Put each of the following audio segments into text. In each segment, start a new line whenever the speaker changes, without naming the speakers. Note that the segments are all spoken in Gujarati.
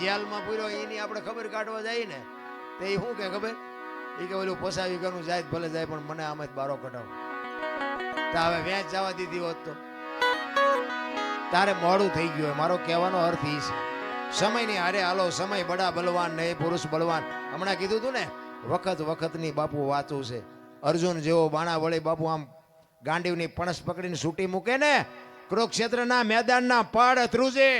જેલમાં પૂર્યો એની આપણે ખબર કાઢવા જાય ને, તે શું કે ખબર? એ કે ઓલું પોસાવી ઘરનું જાય ભલે જાય, પણ મને આમ જ બારો કઢાવ. હવે વેચ જવા દીધી હોત તો. તારે મોડું થઈ ગયું મારો કહેવાનો અર્થ એ છે. સમયની હારે હાલો, સમય બડા બલવાન ને પુરુષ બલવાન. હમણાં કીધું તું ને, વખત વખતની બાપુ વાતું છે. અર્જુન જેવો બાણા વળી બાપુ આમ ગાંડીવની પણસ પકડીને સૂટી મૂકે ને, કુરુક્ષેત્રના મેદાનના પડ ધ્રુજે.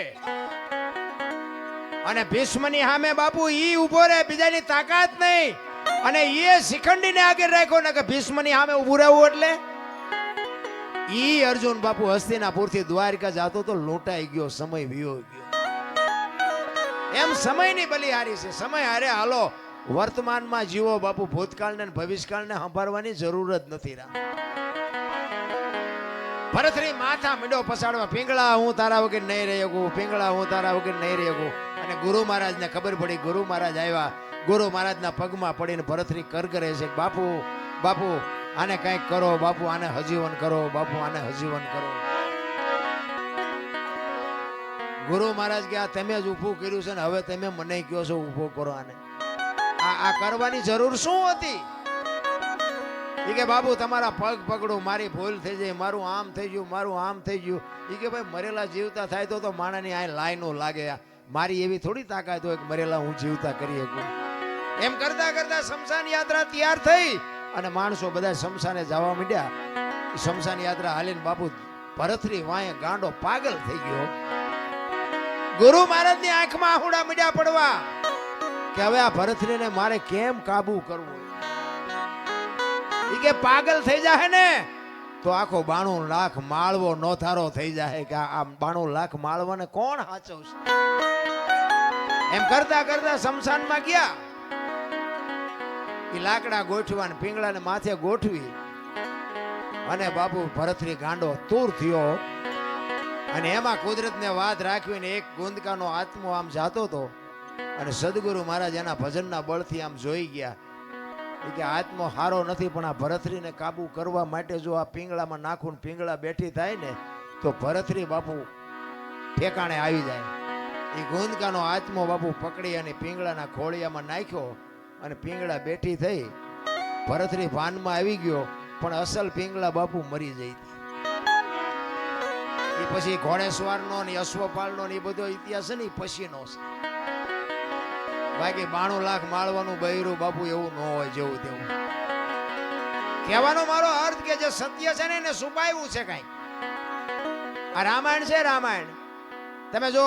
અને ભીષ્મની સામે બાપુ ઈ ઊભો રહે, બીજાની તાકાત નહીં. અને એ શિખંડીને આગળ રાખ્યો ને કે ભીષ્મની સામે ઉભું રહેવું એટલે? ઈ અર્જુન બાપુ હસ્તિનાપુરથી દ્વારકા જાતો તો લૂંટાઈ ગયો, સમય વિયો ગયો. એમ સમયની બલિહારી છે. સમય હારે હાલો, વર્તમાનમાં જીવો બાપુ ભૂતકાળને ભવિષ્યકાળને સંભાળવાની જરૂર જ નથી રા ભરતરી માથા મીડો પસાડવા, પિંગળા, હું તારા વગર નહીં રહી શકું, પિંગળા, હું તારા વગર નહીં રહી શકું. અને ગુરુ મહારાજને ખબર પડી, ગુરુ મહારાજ આવ્યા. ગુરુ મહારાજના પગમાં પડીને ભરતરી કરગરે છે, બાપુ બાપુ, આને કંઈક કરો, બાપુ, આને હજીવન કરો, બાપુ, આને હજીવન કરો. ગુરુ મહારાજ કે, આ તમે જ ઊભું કર્યું છે ને હવે તમે મને કયો છો ઊભો કરો આને. આ આ કરવાની જરૂર શું હતી? ઈ કે બાબુ તમારા પગ પકડો, મારી ભૂલ થઈ જાય, મારું આમ થઈ ગયું, મારું આમ થઈ ગયું. એ કે, ભાઈ, મરેલા જીવતા થાય તો તો માણાની આ લાઈનો લાગે મારી એવી થોડી તાકાત હોય કે મરેલા હું જીવતા કરી શકું એમ કરતા કરતા શમશાન યાત્રા તૈયાર થઈ અને માણસો બધા શમશાને જવા માંડ્યા. શમશાન યાત્રા હાલીને બાપુ ભરતરી વાંયે ગાંડો પાગલ થઈ ગયો. ગુરુ મહારાજની આંખમાં આહુડા મીડ્યા પડવા કે હવે આ ભરતરીને મારે કેમ કાબુ કરવો? એ કે પાગલ થઈ જાહે ને તો આખો બાણું લાખ માળવો નોથારો થઈ જાહે કે આ બાણું લાખ માળવાને કોણ હાચવશે? એમ કરતા કરતા શમશાનમાં ગયા. એ લાકડા ગોઠવા ને પીંગળાને માથે ગોઠવી અને બાપુ ભરતરી ગાંડો તૂર થયો. અને એમાં કુદરતને વાત રાખવીને એક ગુંદકાનો આત્મો આમ જાતો હતો અને સદગુરુ મહારાજ એના ભજનના બળથી આમ જોઈ ગયા. કે આત્મો હારો નથી, પણ આ ભરતરીને કાબુ કરવા માટે જો આ પીંગળામાં નાખું પીંગળા બેઠી થાય ને, તો ભરતરી બાપુ ઠેકાણે આવી જાય. એ ગુંદકાનો આત્મો બાપુ પકડી અને પિંગળાના ખોળિયામાં નાખ્યો અને પિંગળા બેઠી થઈ ભરતરી ભાનમાં આવી ગયો, પણ અસલ પિંગળા બાપુ મરી જઈ એ પછી ઘોડેસવારનો ને અશ્વપાલનો ને એ બધો ઇતિહાસ છે ને એ પછીનો છે. બાકી બાણું લાખ માળવાનું બૈરું બાપુ એવું ન હોય જેવું તેવું. કહેવાનો મારો અર્થ કે જે સત્ય છે ને એને છુપાયું છે કઈ. આ રામાયણ છે રામાયણ. તમે જો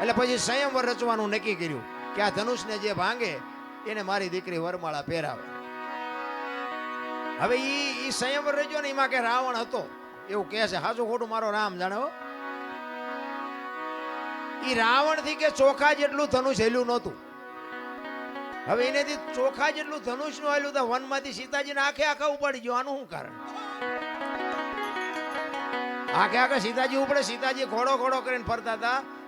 એટલે પછી સંયમવર રચવાનું નક્કી કર્યું કે આ ધનુષને જે ભાંગે, એને મારી દીકરી વરમાળા પહેરાવે. હવે ઈ ઈ સંયમવર રચ્યો ને એમાં કે રાવણ હતો. એવું કહે છે હાજુ ખોટું મારો રામ જાણે ઈ રાવણથી કે ચોખા જેટલું ધનુષ હેલ્યું નહોતું. હવે એનેથી ચોખા જેટલું ધનુષનું હેલ્યું તો વનમાંથી સીતાજીને આખે આખા ઉપાડી ગયો. આનું શું કારણ? આખે આખા સીતાજી ઉપડે, સીતાજી ઘોડો ઘોડો કરીને ફરતા હતા.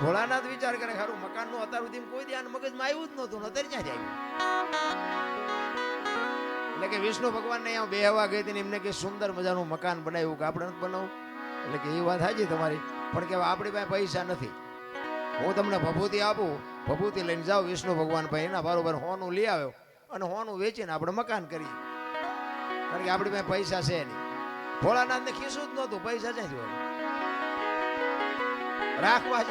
ભોળાનાથ વિચાર કરે ખરું મકાનનું અત્યાર સુધી કોઈ ધ્યાન મગજમાં આવ્યું જ નહોતું અત્યારે ક્યાં આવ્યું? એટલે કે વિષ્ણુ ભગવાનને અહીંયા બેહવા ગઈ હતી એમને કે સુંદર મજાનું મકાન બનાવ્યું કે આપણે નથી બનાવું એટલે કે એ વાત સાચી તમારી, પણ કે આપણી પાસે પૈસા નથી. હું તમને ભભૂતિ આપું, ભભૂતિ લઈને જાઓ વિષ્ણુ ભગવાન ભાઈ, એના બરોબર હોનું લઈ આવ્યો અને હોનું વેચીને આપણે મકાન કરીએ. કારણ કે આપણી પાસે પૈસા છે નહીં. ભોળાનાથને ખીસું જ નહોતું, પૈસા ક્યાંથી હોય? રાખવા જ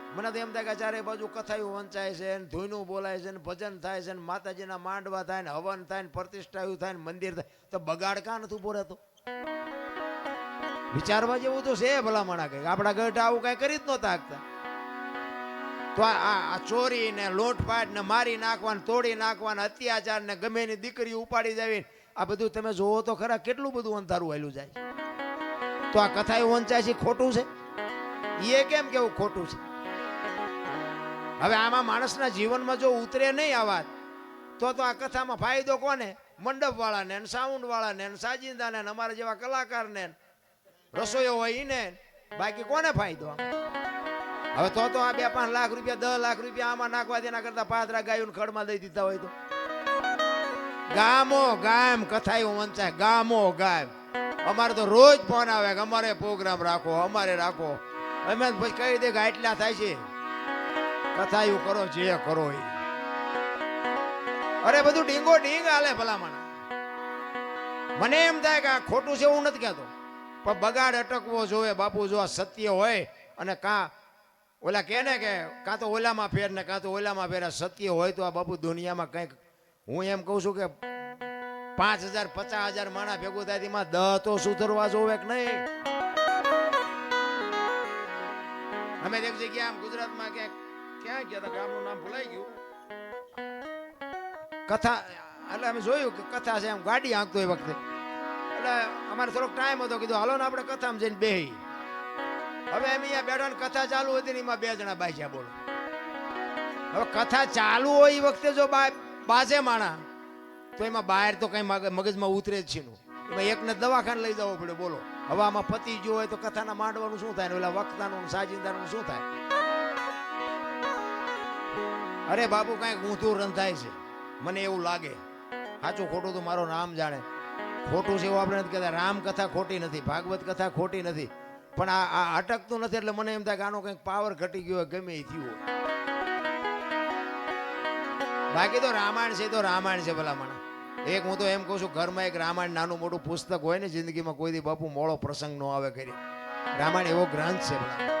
મને તો એમ થાય કે ચારે બાજુ કથાયું વંચાય છે ને ધૂનું બોલાય છે ને ભજન થાય છે ને માતાજીના માંડવા થાય ને હવન થાય ને પ્રતિષ્ઠાયું થાય ને મંદિર થાય. તો બગાડ કાં નથી ઊભો રહેતો? વિચારવા જેવું તો છે ભલામણા કઈ આપણા ગઢ આવું કઈ કરી જ નહોતા આગતા તો આ ચોરી ને લોટપાટ ને મારી નાખવા ને તોડી નાખવા ને અત્યાચાર ને ગમે એની દીકરી ઉપાડી જાવી આ બધું તમે જોવો તો ખરા કેટલું બધું અંધારું હાલ્યું જાય તો આ કથા વંચાય છે ખોટું છે? એ કેમ કેવું ખોટું છે? હવે આમાં માણસના જીવનમાં જો ઉતરે નહીં આ વાત, તો તો આ કથામાં ફાયદો કોને? મંડપ વાળાને સાઉન્ડ વાળાને ને સાજિંદાને ને અમારા જેવા કલાકારને ને. રસોઈયો હોય ને. બાકી કોને ફાયદો? હવે તો તો આ બે પાંચ લાખ રૂપિયા, દસ લાખ રૂપિયા આમાં નાખવા તેના કરતા પાતરા ગાયું ખડમાં દઈ દીધા હોય તો. ગામો ગામ કથાયું વંચાય ગામો ગામ. અમારે તો રોજ ફોન આવે કે અમારે પ્રોગ્રામ રાખો, અમારે રાખો. અમે પછી કહી દે કે આટલા થાય છે. કથાયું કરો, જે કરો એ. અરે, બધું ડીંગો ડીંગ હાલે ભલામણ. મને એમ થાય કે આ ખોટું છે હું નથી કહેતો. પણ બગાડ અટકવો જોવે બાપુ જો આ સત્ય હોય અને કાં ઓલા કહે ને કે કાં તો ઓલામાં ફેર ને કાં તો ઓલામાં ફેર સત્ય હોય તો આ બાપુ દુનિયામાં કંઈક હું એમ કહું છું કે પાંચ હજાર, પચાસ હજાર માણા ભેગું થાય તેમાં દહ તો સુધરવા જોવે કે નહીં? અમે એક જગ્યા આમ ગુજરાતમાં ક્યાંક ક્યાં ગયા હતા ગામનું નામ ભૂલાઈ ગયું. કથા, એટલે અમે જોયું કે કથા છે એમ ગાડી આંકતો એ વખતે. એટલે અમારે થોડોક ટાઈમ હતો, કીધું હાલો ને આપણે કથામાં જઈને બે હવે એમ અહીંયા બેઠા કથા ચાલુ હતી ને એમાં બે જણા બાજ્યા બોલો. હવે કથા ચાલુ હોય એ વખતે જો બાજે માણા, તો એમાં બહાર તો કઈ મગ- મગજમાં ઉતરે જ છે એમાં એકને દવાખાને લઈ જવો પડે બોલો. હવે આમાં પતિ જો હોય તો કથાના માંડવાનું શું થાય? ને ઓલા વખતાનું સાજિંદાનું શું થાય? અરે બાપુ, કાંઈક ઊંધું રંધાય છે. મને એવું લાગે. સાચું ખોટું તો મારો નામ જાણે. ખોટું છે એવું આપણે નથી કહેતા. રામ કથા ખોટી નથી, ભાગવત કથા ખોટી નથી. પણ આ આ અટકતું નથી એટલે મને એમ થાય કે આનો કંઈક પાવર ઘટી ગયો ગમે એ થયું બાકી તો રામાયણ છે તો રામાયણ છે ભલા મને એક હું તો એમ કહું છું, ઘરમાં એક રામાયણ નાનું મોટું પુસ્તક હોય ને, જિંદગીમાં કોઈ દી બાપુ મોળો પ્રસંગ નો આવે કરી રામાયણ એવો ગ્રંથ છે ભલા.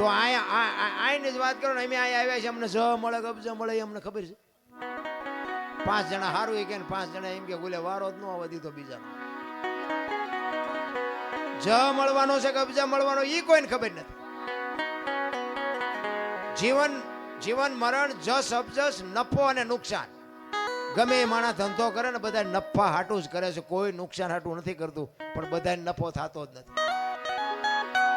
તો આયા આઈને જ વાત કરો ને, અમે અહીંયા આવ્યા છે અમને જ મળે કબજ મળે અમને ખબર છે. પાંચ જણા સારું એ કે પાંચ જણા એમ કે બોલે વારો જ ન આવવા દીધો બીજાનો. જ મળવાનો છે કબજા મળવાનો એ કોઈને ખબર નથી. જીવન જીવન, મરણ, જસ અબજસ નફો અને નુકસાન. ગમે એ માણસ ધંધો કરે ને બધા નફા હાટું જ કરે છે. કોઈ નુકસાન હાટું નથી કરતું, પણ બધા નફો થતો જ નથી.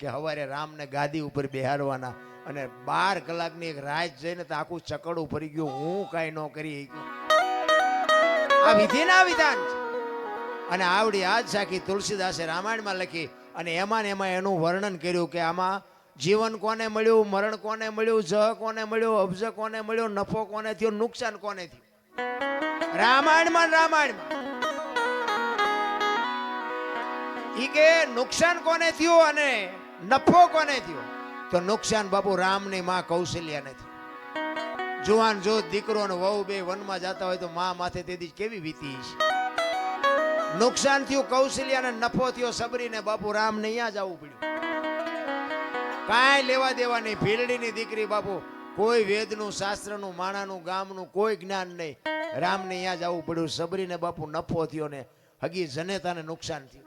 કે હવારે રામને ગાદી ઉપર બેહાડવાના અને બાર કલાકની એક રાત જઈને તો આખું ચકડું ફરી ગયું. હું કાંઈ ન કરી. આ વિધિના વિધાન અને આવડી આજ સાખી તુલસીદાસે રામાયણમાં લખી અને એમાં ને એમાં એનું વર્ણન કર્યું કે આમાં જીવન કોને મળ્યું, મરણ કોને મળ્યું જ કોને મળ્યું, અબજ કોને મળ્યો, નફો કોને થયો, નુકસાન કોને થયું? રામાયણમાં રામાયણમાં. ઈ કે નુકસાન કોને થયું અને નફો કોને થયો? તો નુકસાન બાપુ રામની માં કૌશલ્યાને થયું. જુવાન જો દીકરો ને વહુ બે વનમાં જતા હોય તો માં માથે તેથી કેવી વીતી છે નુકસાન થયું, કૌશલ્યા ને નફો થયો, સબરીને બાપુ રામ ને અહીંયા જવું પડ્યું. કાંઈ લેવા દેવા નહીં ભીલડીની દીકરી બાપુ, કોઈ વેદનું, શાસ્ત્રનું, માણાનું, ગામનું, કોઈ જ્ઞાન નહીં. રામને અહીંયા જવું પડ્યું, સબરીને બાપુ નફો થયો ને હગી જનેતાને નુકસાન થયું.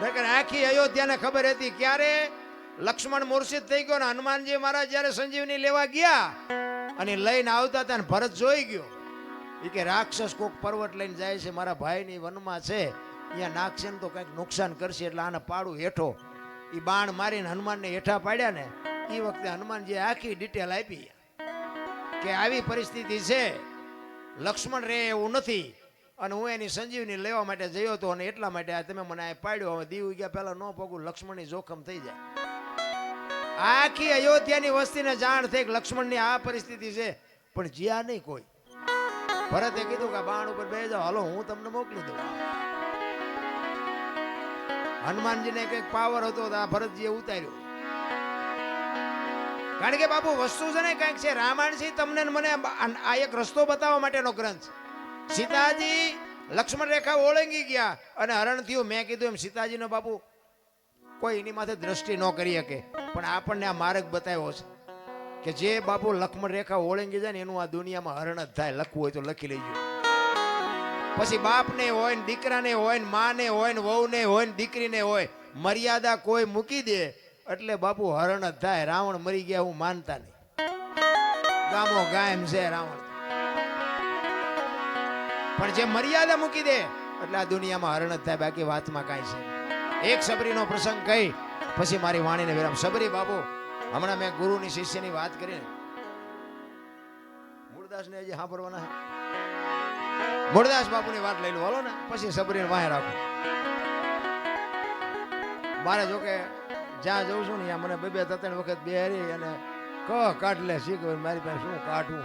નકર આખી અયોધ્યાને ખબર હતી ક્યારે લક્ષ્મણ મૂર્છિત થઈ ગયો ને હનુમાનજી મહારાજ જ્યારે સંજીવની લેવા ગયા અને લઈને આવતા હતા ને ભરત જોઈ ગયો. એ કે રાક્ષસ કોક પર્વત લઈને જાય છે, મારા ભાઈની વનમાં છે અહીંયા નાખશે ને તો કંઈક નુકસાન કરશે, એટલે આને પાડું હેઠો. એ બાણ મારીને હનુમાનને હેઠા પાડ્યા ને એ વખતે હનુમાનજી આખી ડિટેલ આપી. કે આવી પરિસ્થિતિ છે, લક્ષ્મણ રે એવું નથી. અને હું એની સંજીવની લેવા માટે જયો હતો અને એટલા માટે તમે મને આ પાડ્યો. હવે દીવ ગયા પહેલા ન પગું લક્ષ્મણની જોખમ થઈ જાય. આખી અયોધ્યાની વસ્તીને જાણ થઈ કે લક્ષ્મણની આ પરિસ્થિતિ છે, પણ જ્યાં નહીં કોઈ. ભરતે કીધું કે બાણ ઉપર બે જાઓ. હાલો, હું તમને મોકલી દઉં. હનુમાનજીને કંઈક પાવર હતો તો આ ભરતજીએ ઉતાર્યો. કારણ કે બાપુ, વસ્તુ છે ને કંઈક છે. રામાયણ છે તમને મને આ એક રસ્તો બતાવવા માટેનો ગ્રંથ છે. સીતાજી, લક્ષ્મણ રેખા ઓળંગી ગયા અને હરણ થયું. મેં કીધું એમ, સીતાજીનો બાપુ, કોઈ એની માથે દ્રષ્ટિ ન કરી શકે, પણ આપણને આ માર્ગ બતાવ્યો છે કે જે બાપુ લક્ષ્મણ રેખા ઓળંગી જાય ને એનું આ દુનિયામાં હરણ જ થાય, લખવું હોય તો લખી લેજો. પછી બાપને હોય ને દીકરાને હોય ને માને હોય ને વહુને હોય ને દીકરીને હોય, મર્યાદા કોઈ મૂકી દે, એટલે બાપુ હરણ જ થાય. રાવણ મરી ગયા, હું માનતા નહીં. ગામો ગાયમ છે રાવણ. પણ જે મર્યાદા મૂકી દે, એટલે આ દુનિયામાં હરણ જ થાય, બાકી વાતમાં કાંઈ છે એક સબરીનો પ્રસંગ કહી, પછી મારી વાણીને વિરામ. સબરી બાબુ, હમણાં મેં ગુરુની શિષ્યની વાત કરીને મૂળદાસને હજી સાંભળવાના છે. મૂળદાસ બાપુની વાત લઈ લો ને. પછી સબરીને વાહે રાખો. મારે જો કે જ્યાં જઉં છું ને મને બે બે, ત્રણ વખત વખત બેરી અને ક કાઢ લે. શીખ મારી પાસે શું કાઢવું?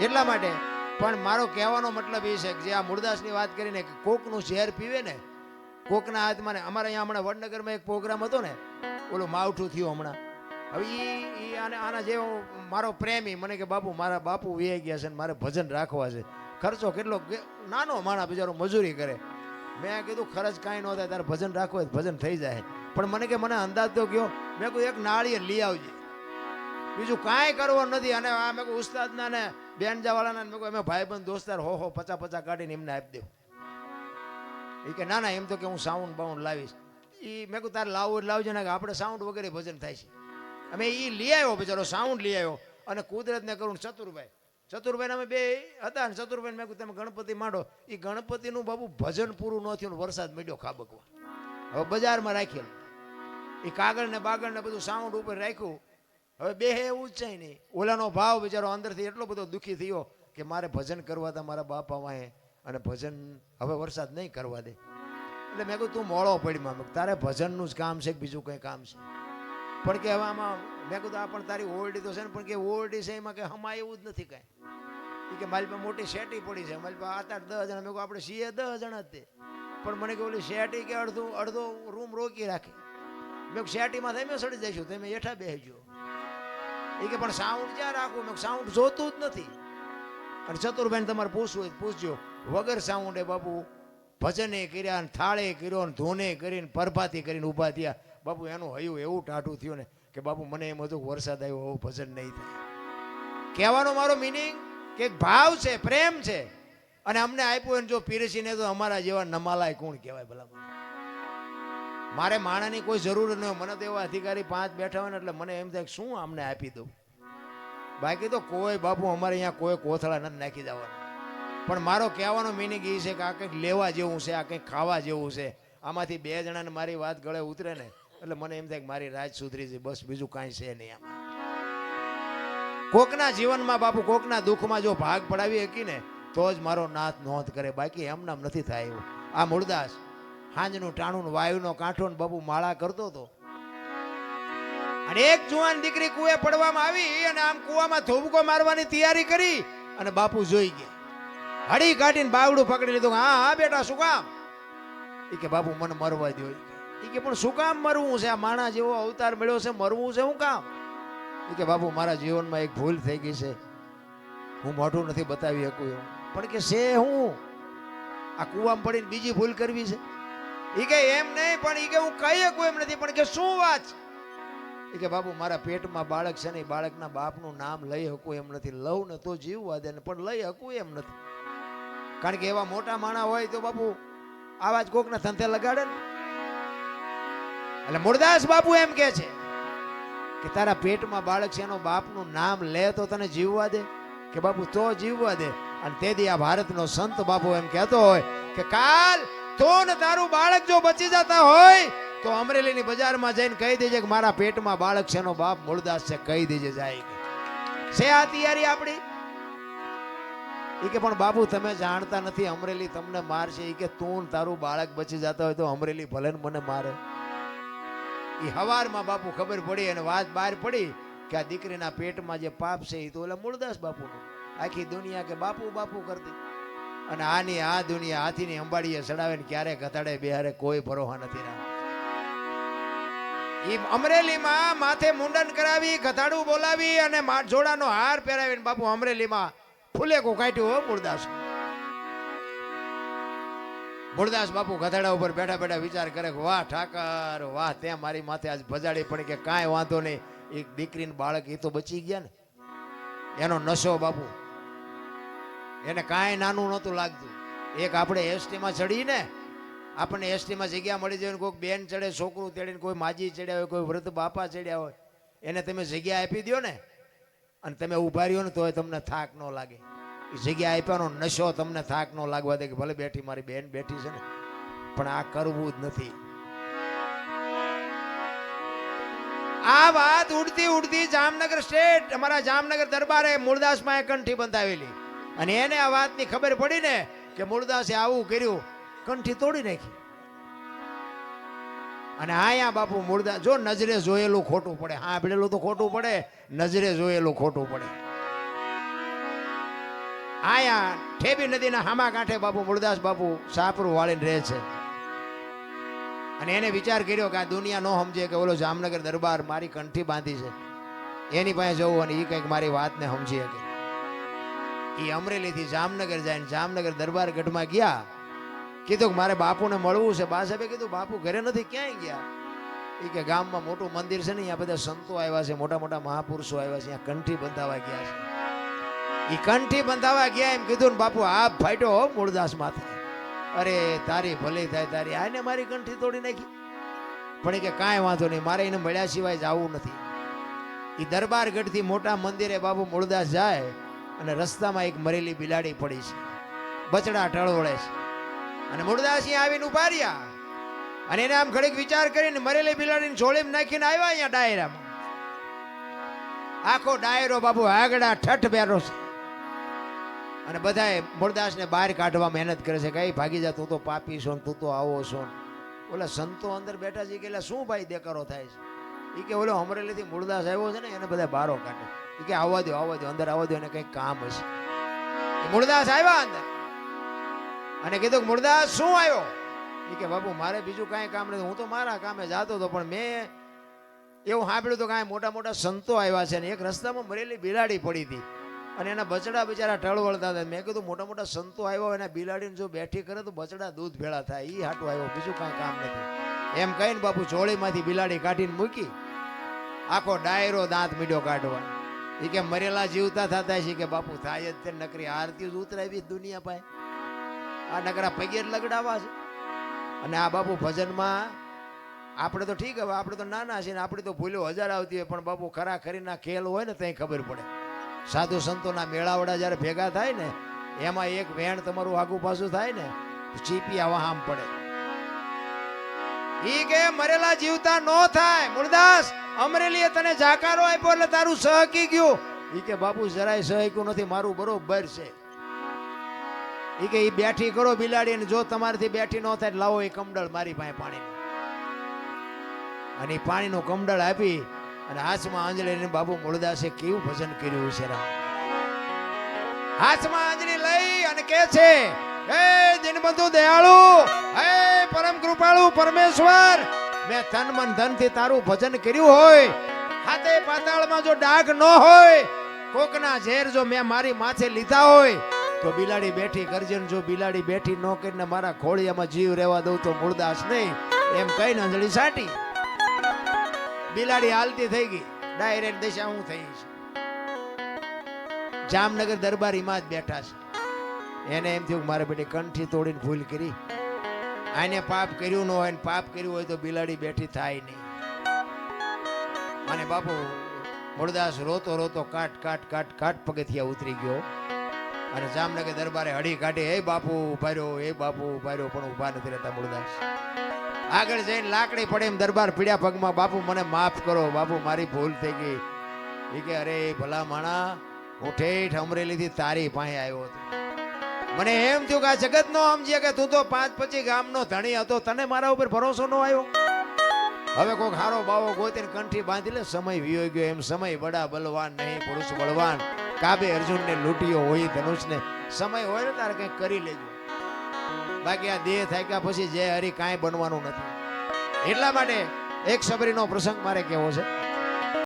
એટલા માટે. પણ મારો કહેવાનો મતલબ એ છે કે જે આ મૂળદાસની વાત કરીને કોકનું ઝેર પીવે ને, કોકના હાથમાં ને, અમારે અહીંયા હમણાં વડનગરમાં એક પ્રોગ્રામ હતો ને, ઓલું માવઠું થયું હમણાં. હવે એ આને, આના જે મારો પ્રેમી, મને કે બાપુ, મારા બાપુ વ્યાઈ ગયા છે ને, મારે ભજન રાખવા છે. ખર્ચો કેટલો નાનો માણા બિચારો મજૂરી કરે. મેં કીધું, ખર્ચ કાંઈ ન થાય, તારે ભજન રાખવું હોય ભજન થઈ જાય. પણ મને કે, મને અંદાજ તો ગયો મેં કહ્યું એક નાળીએ લઈ આવજે. બીજું કાંઈ કરવું નથી. અને આ મેં કહ્યું ઉસ્તાદના ને બેનજાવાળાના ને મેં કહ્યું, અમે ભાઈબંધ દોસ્તાર હો હો પચા પચા કાઢીને એમને આપી દેવું એ કે, ના ના, એમ તો કે હું સાઉન્ડ બાઉન્ડ લાવીશ. એ મેં કહ્યું, તારે લાવવું લાવજો. ને કે, આપણે સાઉન્ડ વગેરે ભજન થાય છે. અમે એ લઈ આવ્યો બિચારો સાઉન્ડ લઈ આવ્યો. અને કુદરતને કરું ચતુરભાઈ. ચતુરભાઈ અમે બે હતા ને ચતુરભાઈ મેં કહ્યું, તમે ગણપતિ માંડો. એ ગણપતિનું બાબુ ભજન પૂરું ન થયું વરસાદ મળ્યો ખાબકવા. હવે બજારમાં રાખેલું. એ કાગળ ને બાગળ ને બધું સાઉન્ડ ઉપર રાખ્યું. હવે બે એવું જ છે નહીં ઓલાનો ભાવ બિચારો અંદરથી એટલો બધો દુઃખી થયો કે મારે ભજન કરવા હતા મારા બાપા વાંહે અને ભજન હવે વરસાદ નહીં કરવા દે. એટલે મેં કહ્યું તું મોળો પડીમાં મેં તારે ભજનનું જ કામ છે કે બીજું કંઈ કામ છે? પણ કે હવે આમાં મેં કીધું, આ પણ તારી ઓરડી તો છે ને, પણ કે ઓરડી છે એમાં કે હમા એવું જ નથી કાંઈ. કે મારી પાસે મોટી શેટી પડી છે. મારી પાસે આઠ આઠ દસ જણા. મેં કહું આપણે સીએ દસ જણા જ તે. પણ મને કે ઓલી શેટી કે અડધું, અડધો રૂમ રોકી રાખી. મેં શેટીમાં તમે સડી જઈશું, તમે હેઠા બેસજો. એ કે પણ સાઉન્ડ ક્યાં રાખવું મેં સાઉન્ડ જોતું જ નથી. અને ચતુરભાઈ તમારે પૂછવું હોય પૂછજો, વગર સાઉન્ડે બાપુ ભજને કર્યા ને થાળે કર્યો ને ધોને કરીને પરભાતી કરીને ઊભા થયા. બાપુ, એનું હયું એવું ટાટું થયું ને કે બાપુ, મને એમ હતું વરસાદ આવ્યો હવે ભજન નહીં થાય. કહેવાનો મારો મિનિંગ કે ભાવ છે, પ્રેમ છે. અને અમને આપ્યું જો પીરસીને તો અમારા જેવા નમાલાય કોણ કહેવાય ભલા મારે માણાની કોઈ જરૂર ન હોય. મને તો એવા અધિકારી પાંચ બેઠા હોય ને એટલે મને એમ થાય શું અમને આપી દઉં? બાકી તો કોઈ બાપુ અમારે અહીંયા કોઈ કોથળા નથી નાખી દેવાના. પણ મારો કહેવાનો મિનિંગ એ છે કે આ કંઈક લેવા જેવું છે, આ કંઈક ખાવા જેવું છે. આમાંથી બે જણાને મારી વાત ગળે ઉતરે ને એટલે મને એમ થાય કે મારી રાજ સુધરી છે, બસ બીજું કાંઈ છે નહીં આમાં. કોકના જીવનમાં બાપુ કોકના દુઃખમાં જો ભાગ પડાવી શકી ને તો જ મારો નાથ નોંધ કરે. બાકી એમ નથી થાય એવું. આ મૂળદાસ હાંજનું ટાણું વાયુનો કાંઠો ને બાપુ માળા કરતો હતો. અને એક જુવાન દીકરી કુએ પડવામાં આવી અને આમ કુવામાં ધોબકો મારવાની તૈયારી કરી અને બાપુ જોઈ ગયા. હડી કાઢીને બાવડું પકડી લીધું. હા હા, બેટા, શું કામ? એ કે, બાપુ, મને મરવા દો એ કે પણ શું કામ મરવું છે? આ માણા જેવો અવતાર મળ્યો છે, મરવું છે શું કામ? એ કે, બાપુ, મારા જીવનમાં એક ભૂલ થઈ ગઈ છે. હું મોઢું નથી બતાવી શકું એવું. પણ કે, છે હું? આ કુવામાં પડીને બીજી ભૂલ કરવી છે? એ કે એમ નહીં, પણ એ કે હું કહી શકું એમ નથી. પણ કે શું વાત એ કે બાપુ, મારા પેટમાં બાળક છે ને બાળકના બાપનું નામ લઈ શકું એમ નથી. લઉં ને તો જીવવા દે ને, પણ લઈ શકું એમ નથી. કારણ કે એવા મોટા માણા હોય તો બાપુ આવા જ કોકના ધંધે લગાડે ને. એટલે મુરદાસ બાપુ એમ કે છે કે તારા પેટમાં બાળક છે એનો બાપનું નામ લે તો તને જીવવા દે. કે બાપુ, તો જીવવા દે. અને તેથી આ ભારતનો સંત બાપુ એમ કહેતો હોય કે કાલ તો ને તારું બાળક જો બચી જતા હોય, તો અમરેલીની બજારમાં જઈને કહી દેજે કે મારા પેટમાં બાળક છે એનો બાપ મૂળદાસ છે, કહી દેજે જાય છે આ તૈયારી આપણી? એ કે પણ બાપુ, તમે જાણતા નથી, અમરેલી તમને મારશે. એ કે તું તારું બાળક બચી જતા હોય તો અમરેલી ભલે મને મારે. એ હવારમાં બાપુ ખબર પડી અને વાત બહાર પડી કે આ દીકરીના પેટમાં જે પાપ છે એ તો ઓલા મૂળદાસ બાપુનું. આખી દુનિયા કે બાપુ બાપુ કરતી. અને આની આ દુનિયા હાથીની અંબાડીએ ચડાવે ને ક્યારે ઘટાડે બિહારે કોઈ ભરોહા નથી રહ્યા એ અમરેલીમાં માથે મુંડન કરાવી, ગધાડું બોલાવી અને જોડાનો હાર પહેરાવીને બાપુ અમરેલીમાં ફૂલેકું કાઢ્યું હો મૂળદાસ મૂળદાસ બાપુ ગધાડા ઉપર બેઠા બેઠા વિચાર કરે વાહ ઠાકર, વાહ, તે મારી માથે આજ ભજાડી પડી કે કાંઈ વાંધો નહીં. એક દીકરીને બાળક એ તો બચી ગયા ને. એનો નશો બાપુ. એને કાંઈ નાનું નહોતું લાગતું. એક આપણે એસટીમાં ચડીને આપણને એસટીમાં જગ્યા મળી જાય ને કોઈક બેન ચડે, છોકરું ચડીને કોઈ માજી ચડ્યા હોય, કોઈ વૃદ્ધ બાપા ચડ્યા હોય, એને તમે જગ્યા આપી દો ને. અને તમે ઊભા રહ્યો ને તોય તમને થાક ન લાગે. એ જગ્યા આપ્યાનો નશો તમને થાક ન લાગવા દે કે ભલે બેઠી મારી બેન બેઠી છે ને. પણ આ કરવું જ નથી. આ વાત ઉડતી ઉડતી જામનગર સ્ટેટ, અમારા જામનગર દરબારે મૂળદાસમાં કંઠી બંધાવેલી. અને એને આ વાતની ખબર પડી ને કે મૂળદાસે આવું કર્યું, કંઠી તોડી નાખી. અને આયા બાપુ મૂળદાસ જો નજરે જોયેલું ખોટું પડે. સાંભળેલું તો ખોટું પડે, નજરે જોયેલું ખોટું પડે. આયા ઠેબી નદીના હામા કાંઠે બાપુ મૂળદાસ બાપુ સાપરું વાળીને રહે છે. અને એને વિચાર કર્યો કે આ દુનિયા નો સમજે કે ઓલો જામનગર દરબાર મારી કંઠી બાંધી છે. એની પાસે જવું અને એ કંઈક મારી વાતને સમજી શકે. એ અમરેલીથી જામનગર જાય જામનગર દરબાર ગઢમાં ગયા. કીધું કે મારે બાપુને મળવું છે. બા સાહેબે કીધું, બાપુ, ઘરે નથી, ક્યાંય ગયા? એ કે, ગામમાં મોટું મંદિર છે ને, અહીંયા બધા સંતો આવ્યા છે, મોટા મોટા મહાપુરુષો આવ્યા છે, અહીંયા કંઠી બંધાવા ગયા છે. એ કંઠી બંધાવા ગયા, એમ કીધું ને, બાપુ આ ફાટ્યો હો મૂળદાસ માથે. અરે, તારી ભલે થાય, તારી, આને મારી કંઠી તોડી નાખી? પણ કે, કાંઈ વાંધો નહીં, મારે એને મળ્યા સિવાય જવું નથી. એ દરબારગઢથી મોટા મંદિરે બાપુ મૂળદાસ જાય અને રસ્તામાં એક મરેલી બિલાડી પડી છે. બચડા ટળવળે છે. અને મૂળદાસી આવીને ઉપાડ્યા અને એને આમ ઘડીક વિચાર કરીને મરેલી બિલાડીને જોડીમાં નાખીને આવ્યા અહીંયા ડાયરામાં. આખો ડાયરો બાપુ આગડા ઠઠ બેરો છે. અને બધાએ મૂળદાસને બહાર કાઢવા મહેનત કરે છે કઈ ભાગી જા, તું તો પાપી છો તું તો આવો છો. ઓલા સંતો અંદર બેઠા છે કે, એટલે શું ભાઈ દેકારો થાય છે? એ કે, ઓલો અમરેલીથી મૂળદાસ આવ્યો છે ને, એને બધા બારો કાઢે. કે આવવા દો આવવા દો, અંદર આવવા દો, એને કંઈક કામ હશે. મૂળદાસ આવ્યા અંદર. અને કીધું મૂળદાસ શું આવ્યો? એ કે, બાપુ, મારે બીજું કાંઈ કામ નથી. હું તો મારા કામે જાતો હતો, પણ મેં એવું સાંભળ્યું તો કાંઈ મોટા મોટા સંતો આવ્યા છે ને, એક રસ્તામાં મરેલી બિલાડી પડી હતી. અને એના બચડા બિચારા ટળવળતા હતા. મેં કીધું, મોટા મોટા સંતો આવ્યા એના બિલાડીને જો બેઠી કરે તો બચડા દૂધ ભેળા થાય. એ હાટું આવ્યો, બીજું કાંઈ કામ નથી. એમ કહીને બાપુ ચોળીમાંથી બિલાડી કાઢીને મૂકી. આખો ડાયરો દાંત મીડ્યો કાઢવા. એ કે મરેલા જીવતા થતા છે કે બાપુ થાય જ નકરી આરતી જ ઉતરાવી દુનિયા પાસે. આ નકરા પગે લગડાવા છે. અને આ બાપુ ભજનમાં આપણે તો ઠીક હવે, આપણે તો નાના છે ને આપણે તો ભૂલો હજાર આવતી હોય, પણ બાપુ ખરા ખરીના ખેલ હોય ને ત્યાં ખબર પડે. સાધુ સંતોના મેળાવડા જ્યારે ભેગા થાય ને, એમાં એક વેણ તમારું આગુ પાછું થાય ને ચીપી આવા આમ પડે. ઈ કે મરેલા જીવતા નો થાય, મુરદાસ! અમરેલીએ તને જાકારો આપ્યો એટલે તારું સહકી ગયું. ઈ કે, બાપુ, જરાય સહક્યું નથી, મારું બરોબર છે. એ કે એ બેઠી કરો બિલાડી અને જો તમારાથી બેઠી ન થાય લાવો એ કમડળ મારી પાસે પાણી અને એ પાણીનું કમડળ આપી અને હાથમાં આંજળીને બાબુ મૂળદાસે કેવું ભજન કર્યું છે રામ. હાથમાં આંજળી લઈ અને કે છે, હે દિનબંધુ દયાળુ, હે પરમ કૃપાળુ પરમેશ્વર મેં તન મન ધનથી તારું ભજન કર્યું હોય, હાથે પાતાળમાં જો ડાઘ ન હોય, કોકના ઝેર જો મેં મારી માથે લીધા હોય, તો બિલાડી બેઠી કરજે જો બિલાડી બેઠી ન કરીને મારા ખોળિયામાં જીવ રહેવા દઉં તો મૂળદાસ નહીં. એમ કઈ અંજળી સાટી. બિલાડી હાલતી થઈ ગઈ. ડાયરેક્ટ દિશા હું થઈ છે. જામનગર દરબારીમાં જ બેઠા છે. એને એમ થયું મારે બેટી કંઠી તોડીને ભૂલ કરી. આને પાપ કર્યું ન હોય પાપ કર્યું હોય તો બિલાડી બેઠી થાય નહીં. અને બાપુ મૂળદાસ રોતો રોતો કાટ કાટ કાટ કાટ પગથિયા ઉતરી ગયો. અને જામનગર દરબારે હળી કાઢી, હે બાપુ, ઊભા રહ્યો, હે બાપુ, ઊભા રહ્યો, પણ ઊભા નથી રહેતા મૂળદાસ આગળ જઈને લાકડી પડે એમ દરબાર પીડ્યા પગમાં, બાપુ, મને માફ કરો, બાપુ, મારી ભૂલ થઈ ગઈ. એ કે, અરે, ભલા માણા હું ઠેઠ અમરેલીથી તારી પાસે આવ્યો હતો. મને એમ થયું કે આ જગત નો સમજે કે તું તો પાંચ પછી ગામનો ધણી હતો, તને મારા ઉપર ભરોસો ન આવ્યો? હવે કોઈક હારો બાવો ગોતીને કંઠી બાંધી લે સમય વિયો ગયો. એમ સમય બડા બલવાન નહીં, પુરુષ બળવાન. કાબે અર્જુનને લૂંટ્યો હોય ધનુષને. સમય હોય ને તારે કંઈક કરી લેજો. બાકી આ દેહ થાય કે પછી જય હરી કાંઈ બનવાનું નથી. એટલા માટે એક સબરીનો પ્રસંગ મારે કેવો છે.